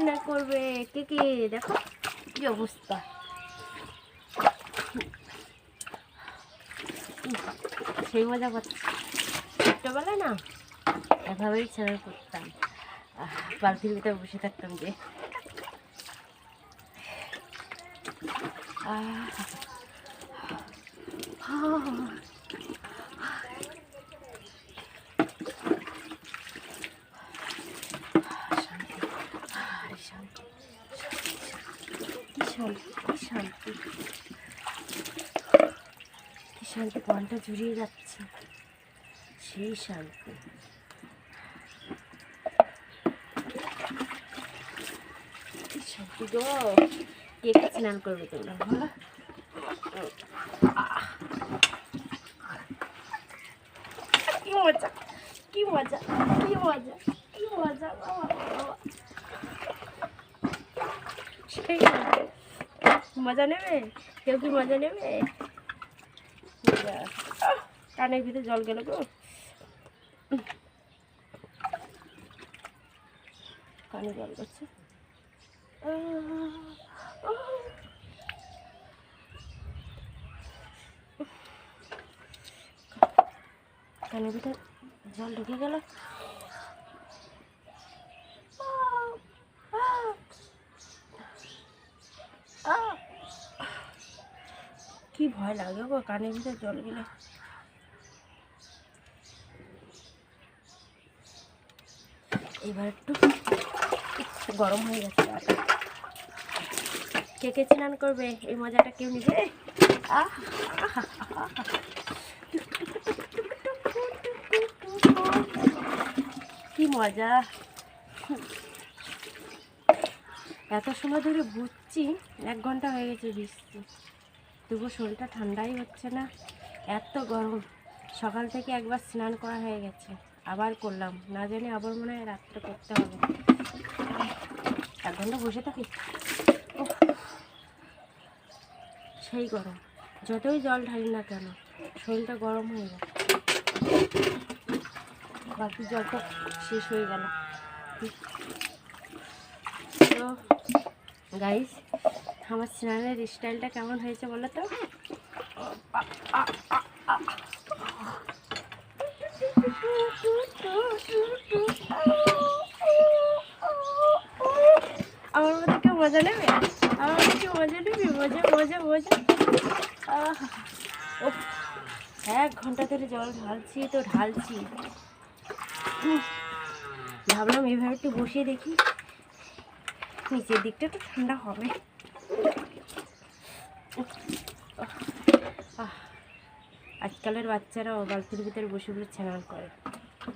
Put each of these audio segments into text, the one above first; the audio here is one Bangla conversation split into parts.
স্নান করবে? কে কে? দেখো কি অবস্থা? সেই মজা ছোট্টবেলায় না এভাবেই স্নান করতাম। ভিতরে বসে থাকতাম যে। আহ, আহ, শান্তি আহ, শান্তি শান্তি? কি শান্তি? শান্তি জুড়িয়ে যাচ্ছে। সেই শান্তি। শান্তি গো? কে স্নান করবে তোমরা? কি কি মজা কি মজা কি মজা বাবা বাবা সেই মজা। মজা নেবে? কেউ কি মজা নেবে? কানের ভিতরে জল গেল গো। কানে জল করছে। কানের ভিতরে জল ঢুকে গেল। কি ভয় লাগে গো কানের ভিতরে জল গেলে। এবার একটু গরম হয়ে আটা কে কে স্নান করবে? এই মজাটা কেউ আহা। কি মজা। এত সময় ধরে বুঝছি এক ঘণ্টা হয়ে গেছে বৃষ্টি। তবু শরীরটা ঠান্ডাই হচ্ছে না। এত গরম। সকাল থেকে একবার স্নান করা হয়ে গেছে। আবার করলাম। না জানি আবার মনে হয় রাত্রে করতে হবে। এক ঘণ্টা বসে থাকি। সেই গরম। যতই জল ঢালি না কেন, শরীরটা গরম হয়ে গেল বাকি জলটা শেষ হয়ে গেল। তো গাইস আমার স্নানের স্টাইলটা কেমন হয়েছে বলো তো? আমার মধ্যে কেউ মজা নেবে? আমার মধ্যে কেউ মজা নেবে? মজা মজা মজা। উফ, এক ঘণ্টা ধরে জল ঢালছি তো ঢালছি। ভাবলাম এইভাবে একটু বসিয়ে দেখি। নিচের দিকটা তো ঠান্ডা হবে। আজকালের বাচ্চারাও বালতির ভিতরে বসে বসে স্নান করে।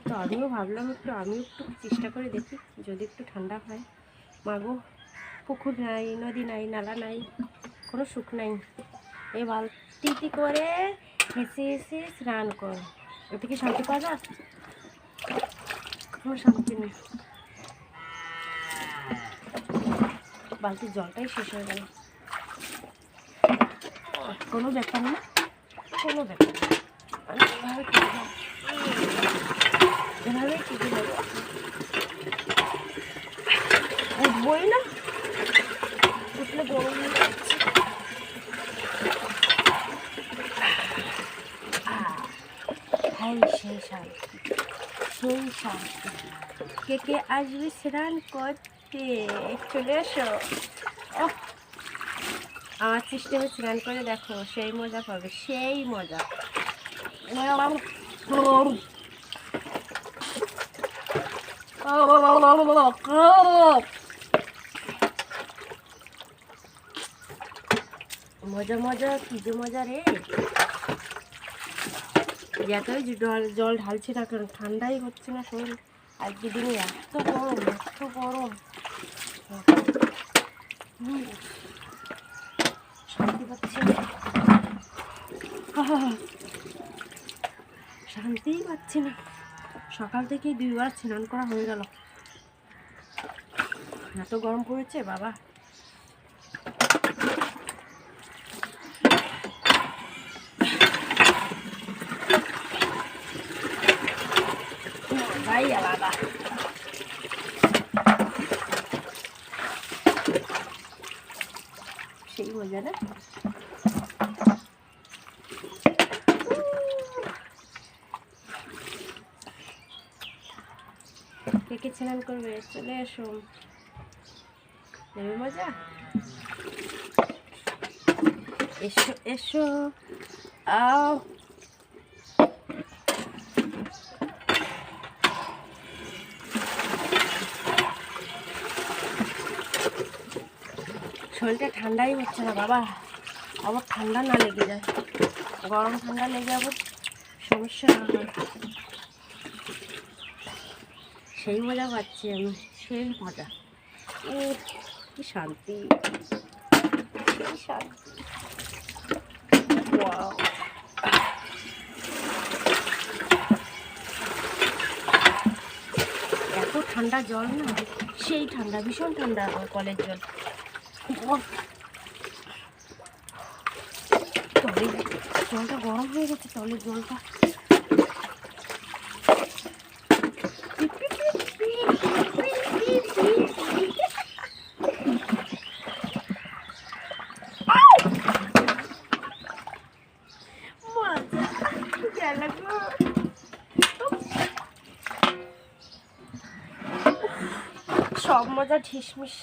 তো আমিও ভাবলাম একটু, আমিও একটু চেষ্টা করে দেখি, যদি একটু ঠান্ডা হয়। মাগো, পুকুর নাই, নদী নাই, নালা নাই, কোনো সুখ নাই। এই বালতিটি করে হেসে হেসে স্নান কর। এতে কি শান্তি পাওয়া যায়? কোনো শান্তি নেই। বালতির জলটাই শেষ হয়ে গেল। কোনো ব্যাপার না, কোনো ব্যাপার না। আমি এভাবে কেটে উঠবই না। উঠলে গরম হয়ে হাই সেই শান্তি সেই কে কে আসবে স্নান করতে? চলে এসো। আমার সিস্টেমে স্নান করে দেখো, সেই মজা পাবে, সেই মজা। মজা মজা, কি যে মজা রে। যতই জল জল ঢালছি না কেন ঠান্ডাই হচ্ছে না শরীর। আজকে দিনে এত গরম এত গরম। শান্তি পাচ্ছি। শান্তিই পাচ্ছি না। সকাল থেকে দুইবার স্নান করা হয়ে গেল। এত গরম পড়েছে, বাবা। আলাদা মজা না কে কে স্নান করবে চলে এসো নেবে মজা এসো এসো আও শরীরটা ঠান্ডাই হচ্ছে না বাবা। আবার ঠান্ডা না লেগে যায়। গরম ঠান্ডা লেগে আবার সমস্যা হয়। সেই মজা পাচ্ছি আমি, সেই মজা। ও কি শান্তি। কি শান্তি। এত ঠান্ডা জল না, সেই ঠান্ডা, ভীষণ ঠান্ডা কলের জল। তলে জলটা গরম হয়ে গেছে তলের জলটা। সব মজা ঢিসমিস।